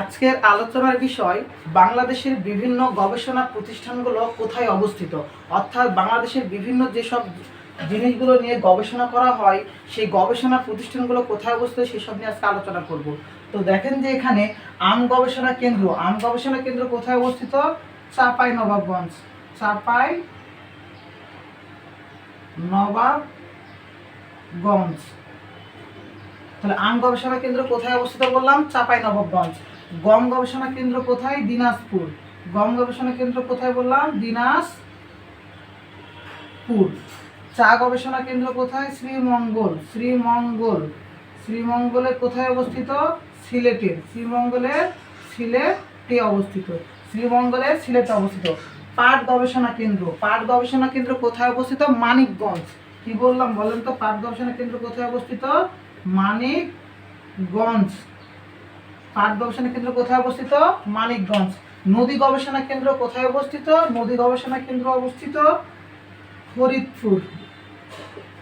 আজকের আলোচনার বিষয়, বাংলাদেশের বিভিন্ন গবেষণা প্রতিষ্ঠানগুলো কোথায় অবস্থিত? অর্থাৎ বাংলাদেশের বিভিন্ন যেসব জিনিসগুলো নিয়ে গবেষণা করা হয়, সেই গবেষণা প্রতিষ্ঠানগুলো কোথায় অবস্থিত সেসব নিয়ে আজকে আলোচনা করব। তো দেখেন যে এখানে আম গবেষণা কেন্দ্র, আম গবেষণা কেন্দ্র কোথায় অবস্থিত? চাপাই নবাবগঞ্জ। চাপাই নবাবগঞ্জ। তাহলে আম গবেষণা কেন্দ্র কোথায় অবস্থিত বললাম? চাপাই নবাবগঞ্জ। গম গবেষণা কেন্দ্র কোথায়? দিনাজপুর। গম গবেষণা কেন্দ্র কোথায় বললাম? দিনাজপুর। চা গবেষণা কেন্দ্র কোথায়? শ্রীমঙ্গল। শ্রীমঙ্গল। শ্রীমঙ্গলের কোথায় অবস্থিত? সিলেটে। শ্রীমঙ্গলের সিলেটে অবস্থিত। শ্রীমঙ্গলের সিলেটে অবস্থিত। পাট গবেষণা কেন্দ্র। পাট গবেষণা কেন্দ্র কোথায় অবস্থিত? মানিকগঞ্জ। কি বললাম বলেন তো? পাট গবেষণা কেন্দ্র কোথায় অবস্থিত? মানিকগঞ্জ। পাট গবেষণা কেন্দ্র কোথায় অবস্থিত? মানিকগঞ্জ। নদী গবেষণা কেন্দ্র কোথায় অবস্থিত? নদী গবেষণা কেন্দ্র অবস্থিত ফরিদপুর।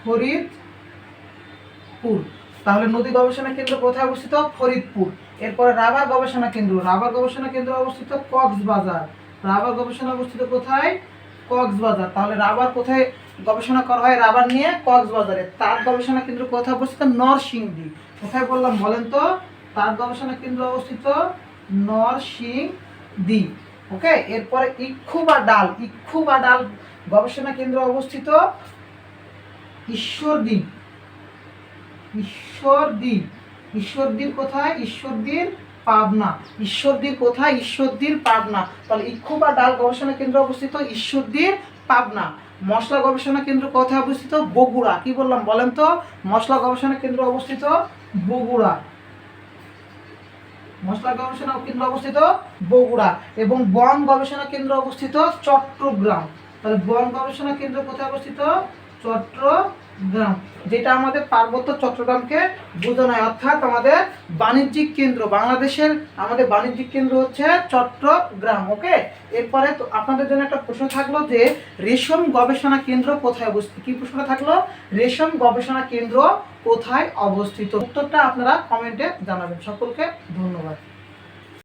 ফরিদপুর। তাহলে নদী গবেষণা কেন্দ্র কোথায় অবস্থিত? ফরিদপুর। এরপরে রাবার গবেষণা কেন্দ্র। রাবার গবেষণা কেন্দ্র অবস্থিত কক্সবাজার। রাবার গবেষণা অবস্থিত কোথায়? কক্সবাজার। তাহলে রাবার কোথায় গবেষণা করা হয়? রাবার নিয়ে কক্সবাজারে। তার গবেষণা কেন্দ্র কোথায় অবস্থিত? নরসিংদী। কোথায় বললাম বলেন তো? তার গবেষণা কেন্দ্র অবস্থিত নরসিংদী ওকে এরপরে ইক্ষু বা ডাল ইক্ষু বা ডাল গবেষণা কেন্দ্র অবস্থিত ঈশ্বরদী ঈশ্বরদী ঈশ্বরদীর কোথায়? ঈশ্বরদীর পাবনা ঈশ্বরদীর কোথায়? ঈশ্বরদীর পাবনা। তাহলে ইক্ষু বা ডাল গবেষণা কেন্দ্র অবস্থিত ঈশ্বরদীর পাবনা। মশলা গবেষণা কেন্দ্র কোথায় অবস্থিত? বগুড়া। কি বললাম বলেন তো? মশলা গবেষণা কেন্দ্র অবস্থিত বগুড়া। মশলা গবেষণা কেন্দ্র অবস্থিত বগুড়া এবং বন গবেষণা কেন্দ্র অবস্থিত চট্টগ্রাম। তাহলে বন গবেষণা কেন্দ্র কোথায় অবস্থিত? চট্টগ্রাম, যেটা আমাদের পার্বত্য চট্টগ্রামকে বোঝানো অর্থাৎ আমাদের বাণিজ্যিক কেন্দ্র, বাংলাদেশের আমাদের বাণিজ্যিক কেন্দ্র হচ্ছে চট্টগ্রাম, ওকে? এরপরে তো আপনাদের জন্য একটা প্রশ্ন থাকল যে, রেশম গবেষণা কেন্দ্র কোথায় অবস্থিত? কি প্রশ্নটা থাকল? রেশম গবেষণা কেন্দ্র কোথায় অবস্থিত? উত্তরটা আপনারা কমেন্টে জানাবেন। সকলকে ধন্যবাদ।